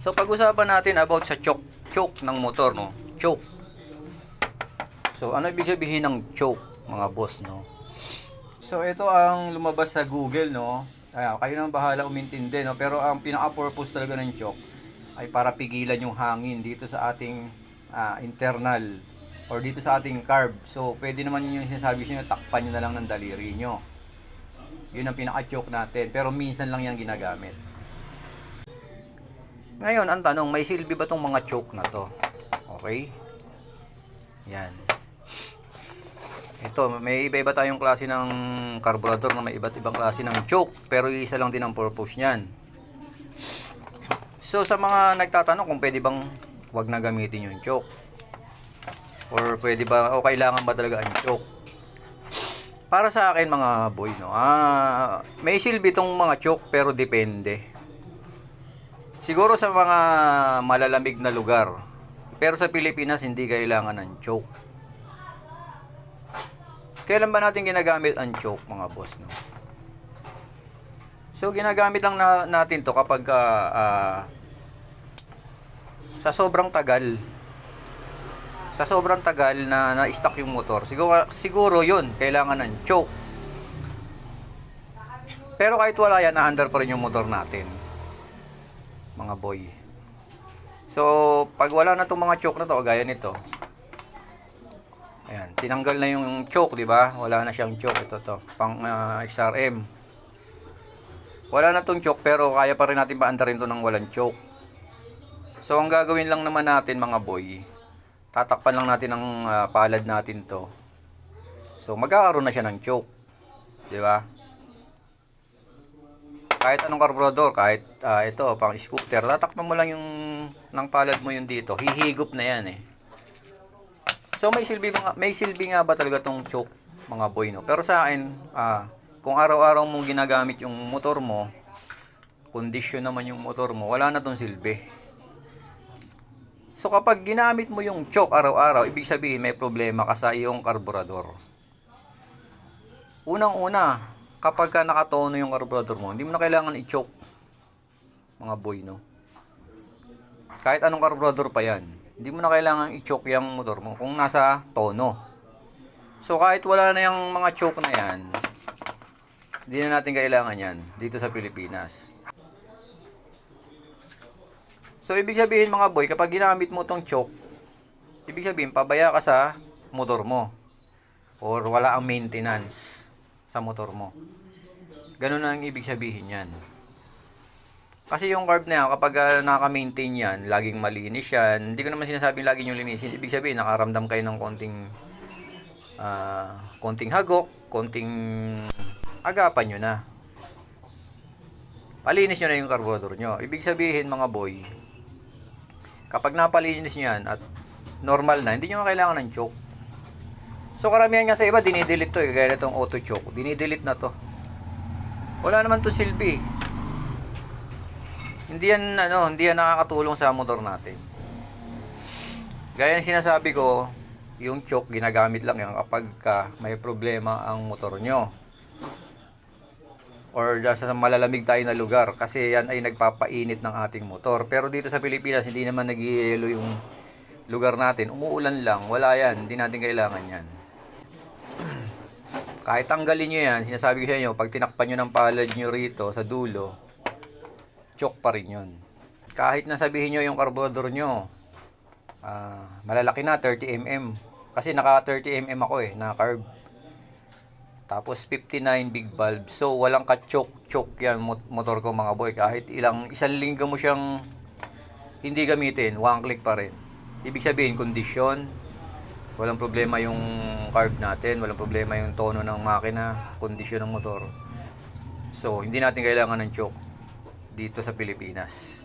So pag-usapan natin about sa choke, choke ng motor, no? Choke. So ano ibig sabihin ng choke, mga boss, no? So ito ang lumabas sa Google, no? Ay, kayo nang bahala umintindi, no? Pero ang pinaka-purpose talaga ng choke ay para pigilan yung hangin dito sa ating ah, internal or dito sa ating carb. So pwede naman yun yung sinasabi nyo, takpan nyo na lang ng daliri nyo. Yun ang pinaka-choke natin. Pero minsan lang yan ginagamit. Ngayon, ang tanong, may silbi ba tong mga choke na to? Okay? Yan. Ito, may iba-iba tayong klase ng carburetor na may iba't ibang klase ng choke. Pero isa lang din ang purpose niyan. So, sa mga nagtatanong kung pwede bang wag na gamitin yung choke. Or pwede ba, o kailangan ba talaga ang choke? Para sa akin mga boy, no, ah, may silbi tong mga choke pero depende. Siguro sa mga malalamig na lugar. Pero sa Pilipinas, hindi kailangan ng choke. Kailan ba natin ginagamit ang choke, mga boss, no? So, ginagamit lang na, natin to kapag ah, ah, sa sobrang tagal, sa sobrang tagal na na-stuck yung motor, siguro, siguro yun, kailangan ng choke. Pero kahit wala yan, na-under pa rin yung motor natin mga boy. So, pag wala na tong mga choke na to, gaya nito. Ayan, tinanggal na yung choke, di ba? Wala na siyang choke ito to, pang ah, XRM. Wala na tong choke pero kaya pa rin natin paandarin to ng walang choke. So, ang gagawin lang naman natin mga boy, tatakpan lang natin ang ah, palad natin to. So, magkakaroon na siya ng choke. Di ba? Kahit anong karburador, kahit ah, ito, pang scooter, tatakpan mo lang yung ng palad mo yung dito. Hihigop na yan eh. So may silbi may silbi nga ba talaga tong choke mga boy no? Pero sa akin, ah, kung araw-araw mong ginagamit yung motor mo, kondisyon naman yung motor mo, wala na tong silbi. So kapag ginamit mo yung choke araw-araw, ibig sabihin may problema ka sa iyong karburador. Unang-una, kapag ka nakatono yung carburetor mo, hindi mo na kailangan i-choke. Mga boy, no? Kahit anong carburetor pa yan, hindi mo na kailangan i-choke yung motor mo kung nasa tono. So, kahit wala na yung mga choke na yan, hindi na natin kailangan yan dito sa Pilipinas. So, ibig sabihin mga boy, kapag ginamit mo tong choke, ibig sabihin, pabaya ka sa motor mo. Or wala ang maintenance sa motor mo. Ganun ang ibig sabihin yan. Kasi yung carb na yan, kapag uh, nakaka-maintain yan, laging malinis yan, hindi ko naman sinasabing laging yung linisin. Ibig sabihin, nakaramdam kayo ng konting, ah, konting hagok, konting agapan nyo na. Palinis nyo na yung carburetor nyo. Ibig sabihin, mga boy, kapag napalinis nyo yan at normal na, hindi nyo na kailangan ng choke. So karamihan nga sa iba, dinidelete to eh. Gaya itong auto choke. Dinidelete na to. Wala naman to silbi. Hindi yan, ano, hindi yan nakakatulong sa motor natin. Gaya ng sinasabi ko, yung choke ginagamit lang yan kapag ka may problema ang motor nyo. Or sa malalamig tayo na lugar kasi yan ay nagpapainit ng ating motor. Pero dito sa Pilipinas, hindi naman nag yung lugar natin. Umuulan lang, wala yan. Hindi natin kailangan yan. Kahit tanggalin nyo yan, sinasabi ko sa inyo, pag tinakpan nyo ng palad nyo rito sa dulo, choke pa rin yun. Kahit nasabihin nyo yung carburetor nyo, ah, malalaki na, 30mm. Kasi naka 30mm ako eh, na carb. Tapos 59 big bulb. So walang ka-choke-choke yan mot- motor ko mga boy. Kahit ilang isang linggo mo siyang hindi gamitin, one click pa rin. Ibig sabihin, kondisyon, walang problema yung carb natin, walang problema yung tono ng makina, kondisyon ng motor. So, hindi natin kailangan ng choke dito sa Pilipinas.